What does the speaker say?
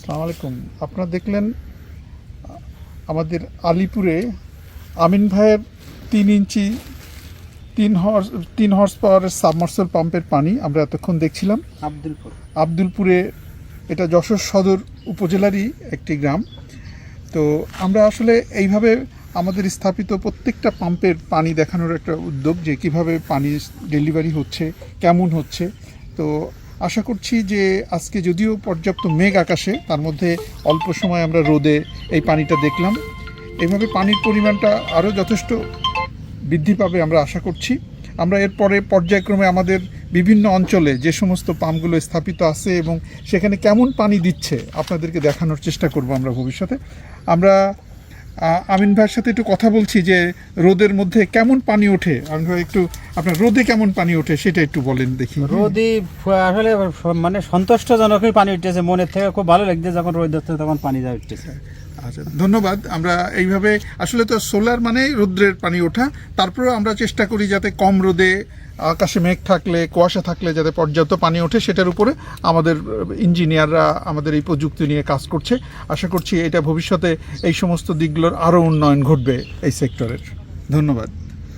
আসসালামু আলাইকুম। আপনারা দেখলেন আমাদের আলিপুরে আমিন ভাইয়ের তিন ইঞ্চি তিন হর্স তিন হর্স পাওয়ারের সাবমার্সেল পাম্পের পানি আমরা এতক্ষণ দেখছিলাম। আব্দুলপুর। আব্দুলপুরে এটা যশোর সদর উপজেলারই একটি গ্রাম। তো আমরা আসলে এইভাবে আমাদের স্থাপিত প্রত্যেকটা পাম্পের পানি দেখানোর একটা উদ্যোগ যে কীভাবে পানি ডেলিভারি হচ্ছে কেমন হচ্ছে। তো আশা করছি যে আজকে যদিও পর্যাপ্ত মেঘ আকাশে, তার মধ্যে অল্প সময় আমরা রোদে এই পানিটা দেখলাম। এইভাবে পানির পরিমাণটা আরও যথেষ্ট বৃদ্ধি পাবে আমরা আশা করছি। আমরা এরপরে পর্যায়ক্রমে আমাদের বিভিন্ন অঞ্চলে যে সমস্ত পাম্পগুলো স্থাপিত আছে এবং সেখানে কেমন পানি দিচ্ছে আপনাদেরকে দেখানোর চেষ্টা করব আমরা ভবিষ্যতে। আমরা আমিন ভাইয়ের সাথে একটু কথা বলছি যে রোদের মধ্যে কেমন পানি ওঠে? আমিন ভাই একটু আপনার রোদে কেমন পানি ওঠে সেটা একটু বলেন দেখি। রোদে আসলে মানে সন্তুষ্টজনকই পানি উঠতেছে মনের থেকে খুব ভালো লাগছে যখন রোদ হচ্ছে তখন পানি যা উঠতেছে আচ্ছা ধন্যবাদ। আমরা এইভাবে আসলে তো সোলার মানে রৌদ্রের পানি ওঠা তারপরেও আমরা চেষ্টা করি যাতে কম রোদে আকাশে মেঘ থাকলে, কুয়াশা থাকলে যাতে পর্যাপ্ত পানি ওঠে, সেটার উপরে আমাদের ইঞ্জিনিয়াররা আমাদের এই প্রযুক্তি নিয়ে কাজ করছে। আশা করছি এটা ভবিষ্যতে এই সমস্ত দিকগুলোর আরও উন্নয়ন ঘটবে এই সেক্টরের ধন্যবাদ।